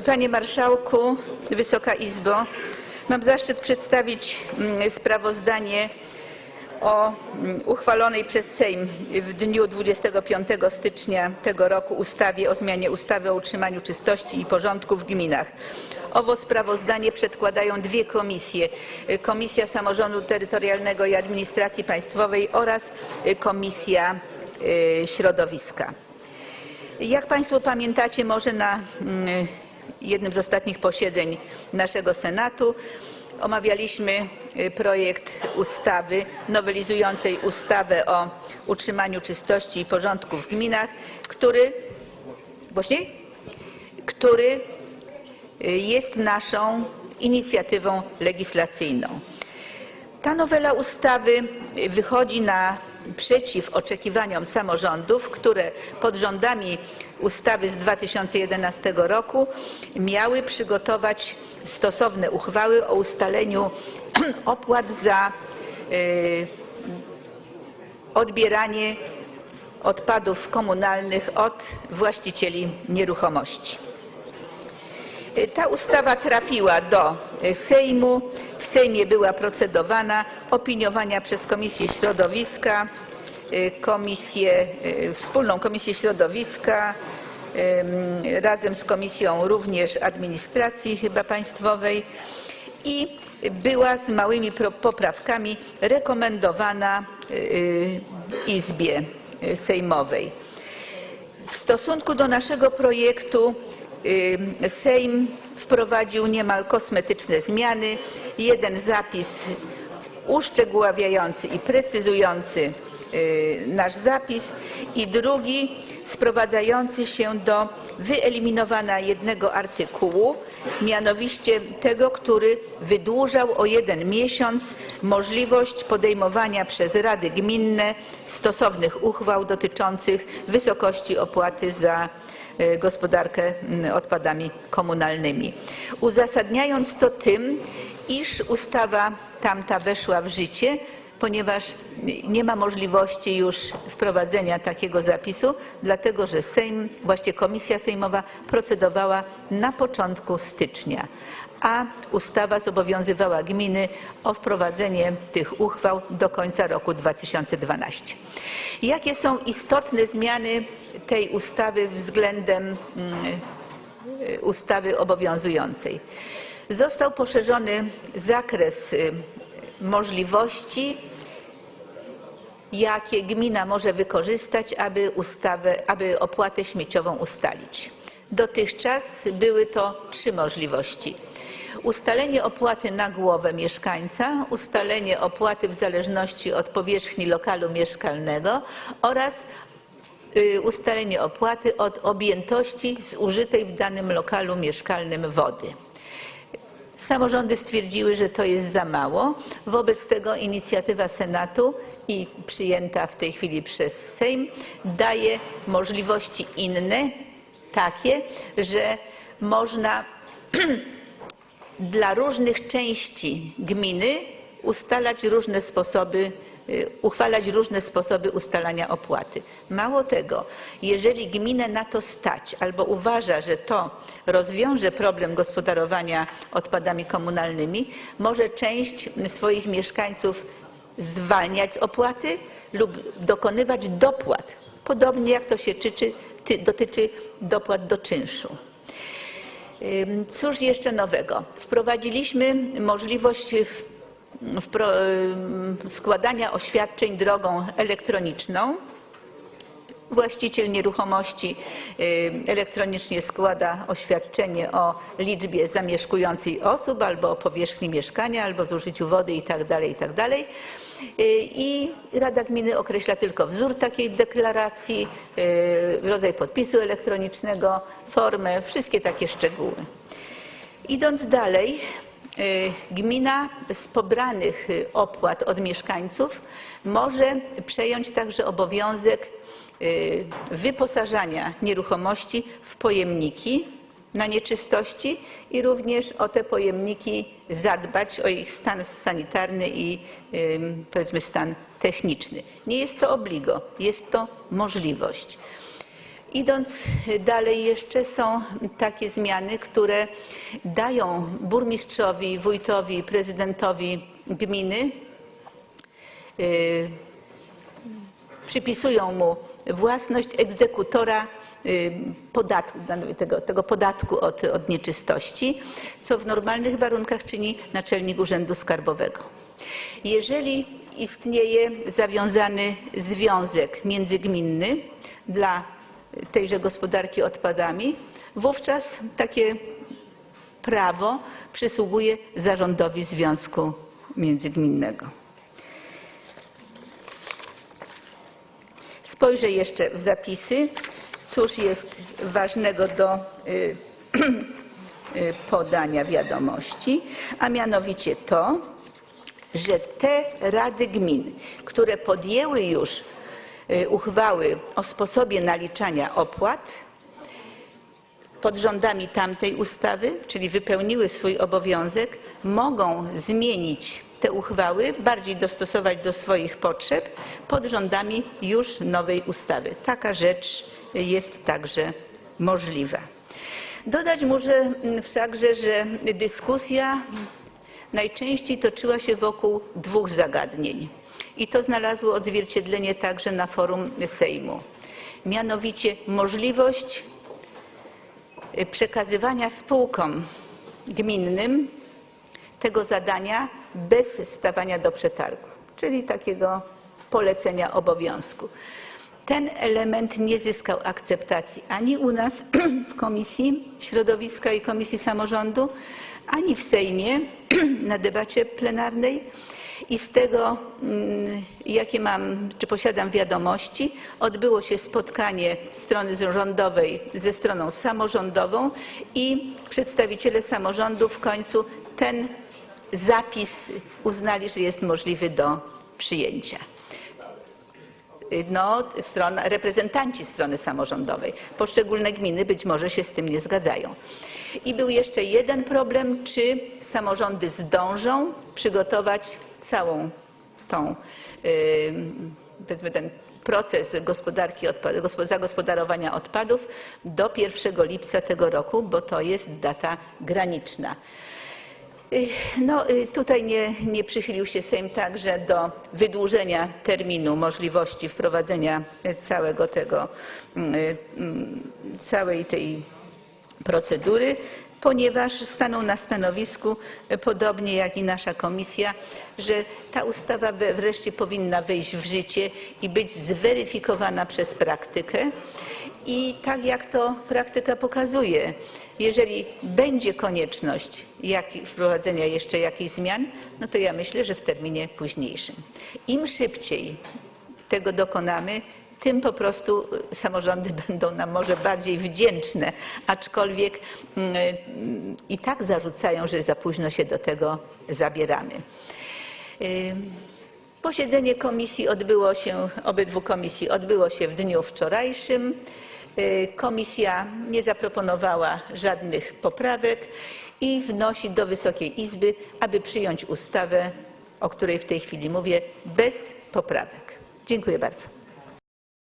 Panie Marszałku, Wysoka Izbo, mam zaszczyt przedstawić mm, sprawozdanie o mm, uchwalonej przez Sejm w dniu 25 stycznia tego roku ustawie o zmianie ustawy o utrzymaniu czystości i porządku w gminach. Owo sprawozdanie przedkładają dwie komisje. Komisja Samorządu Terytorialnego i Administracji Państwowej oraz Komisja y, Środowiska. Jak Państwo pamiętacie, może na mm, jednym z ostatnich posiedzeń naszego Senatu omawialiśmy y, projekt ustawy nowelizującej ustawę o utrzymaniu czystości i porządku w gminach, który głośniej? który y, jest naszą inicjatywą legislacyjną. Ta nowela ustawy wychodzi naprzeciw oczekiwaniom samorządów, które pod rządami ustawy z 2011 roku miały przygotować stosowne uchwały o ustaleniu opłat za y, odbieranie odpadów komunalnych od właścicieli nieruchomości. Ta ustawa trafiła do Sejmu. W Sejmie była procedowana, opiniowana przez Komisję Środowiska, y, komisję, y, wspólną Komisję Środowiska ym, razem z Komisją również Administracji chyba Państwowej i była z małymi poprawkami rekomendowana y, Izbie y, Sejmowej. W stosunku do naszego projektu y, Sejm wprowadził niemal kosmetyczne zmiany. Jeden zapis uszczegóławiający i precyzujący y, nasz zapis i drugi sprowadzający się do wyeliminowania jednego artykułu, mianowicie tego, który wydłużał o jeden miesiąc możliwość podejmowania przez rady gminne stosownych uchwał dotyczących wysokości opłaty za gospodarkę mm, odpadami komunalnymi. Uzasadniając to tym, iż ustawa tamta weszła w życie, ponieważ nie ma możliwości już wprowadzenia takiego zapisu, dlatego że Sejm, właśnie Komisja Sejmowa procedowała na początku stycznia, a ustawa zobowiązywała gminy o wprowadzenie tych uchwał do końca roku 2012. Jakie są istotne zmiany tej ustawy względem mm, y, ustawy obowiązującej? Został poszerzony zakres y, możliwości, jakie gmina może wykorzystać, aby, ustawę, aby opłatę śmieciową ustalić. Dotychczas były to trzy możliwości. Ustalenie opłaty na głowę mieszkańca, ustalenie opłaty w zależności od powierzchni lokalu mieszkalnego oraz ustalenie opłaty od objętości zużytej w danym lokalu mieszkalnym wody. Samorządy stwierdziły, że to jest za mało. Wobec tego inicjatywa Senatu i przyjęta w tej chwili przez Sejm daje możliwości inne, takie, że można dla różnych części gminy ustalać różne sposoby, y, uchwalać różne sposoby ustalania opłaty. Mało tego, jeżeli gminę na to stać albo uważa, że to rozwiąże problem gospodarowania odpadami komunalnymi, może część swoich mieszkańców zwalniać z opłaty lub dokonywać dopłat, podobnie jak to się tyczy, ty, dotyczy dopłat do czynszu. Cóż jeszcze nowego? Wprowadziliśmy możliwość składania oświadczeń drogą elektroniczną. Właściciel nieruchomości ym, elektronicznie składa oświadczenie o liczbie zamieszkujących osób, albo o powierzchni mieszkania, albo zużyciu wody itd. itd. Y, I Rada Gminy określa tylko wzór takiej deklaracji, y, rodzaj podpisu elektronicznego, formę, wszystkie takie szczegóły. Idąc dalej, y, gmina z pobranych y, opłat od mieszkańców może przejąć także obowiązek y, wyposażania nieruchomości w pojemniki na nieczystości i również o te pojemniki zadbać, o ich stan sanitarny i powiedzmy stan techniczny. Nie jest to obligo, jest to możliwość. Idąc dalej, jeszcze są takie zmiany, które dają burmistrzowi, wójtowi, prezydentowi gminy, y, przypisują mu własność egzekutora y, podatku, tego, tego podatku od, od nieczystości, co w normalnych warunkach czyni naczelnik Urzędu Skarbowego. Jeżeli istnieje zawiązany związek międzygminny dla tejże gospodarki odpadami, wówczas takie prawo przysługuje zarządowi Związku Międzygminnego. Spojrzę jeszcze w zapisy, cóż jest ważnego do y, y, podania wiadomości, a mianowicie to, że te rady gmin, które podjęły już uchwały o sposobie naliczania opłat pod rządami tamtej ustawy, czyli wypełniły swój obowiązek, mogą zmienić te uchwały, bardziej dostosować do swoich potrzeb pod rządami już nowej ustawy. Taka rzecz jest także możliwa. Dodać muszę mm, wszakże, że dyskusja najczęściej toczyła się wokół dwóch zagadnień. I to znalazło odzwierciedlenie także na forum Sejmu. Mianowicie możliwość y, przekazywania spółkom gminnym tego zadania bez stawania do przetargu, czyli takiego polecenia obowiązku. Ten element nie zyskał akceptacji ani u nas w Komisji Środowiska i Komisji Samorządu, ani w Sejmie na debacie plenarnej. I z tego, mm, jakie mam, czy posiadam wiadomości, odbyło się spotkanie strony rządowej ze stroną samorządową i przedstawiciele samorządu w końcu ten zapis uznali, że jest możliwy do przyjęcia. No, reprezentanci strony samorządowej. Poszczególne gminy być może się z tym nie zgadzają. I był jeszcze jeden problem, czy samorządy zdążą przygotować całą tą, yy, powiedzmy ten proces gospodarki zagospodarowania odpadów do 1 lipca tego roku, bo to jest data graniczna. Y, No, y, tutaj nie, nie przychylił się Sejm także do wydłużenia terminu możliwości wprowadzenia y, całego tego, y, mm, całej tej procedury, ponieważ stanął na stanowisku, y, podobnie jak i nasza komisja, że ta ustawa wreszcie powinna wejść w życie i być zweryfikowana przez praktykę. I tak jak to praktyka pokazuje, jeżeli będzie konieczność jak, wprowadzenia jeszcze jakichś zmian, no to ja myślę, że w terminie późniejszym. Im szybciej tego dokonamy, tym po prostu y, samorządy będą nam może bardziej wdzięczne, aczkolwiek mm, y, i tak zarzucają, że za późno się do tego zabieramy. Y, Posiedzenie komisji odbyło się, obydwu komisji odbyło się w dniu wczorajszym. Komisja nie zaproponowała żadnych poprawek i wnosi do Wysokiej Izby, aby przyjąć ustawę, o której w tej chwili mówię, bez poprawek. Dziękuję bardzo.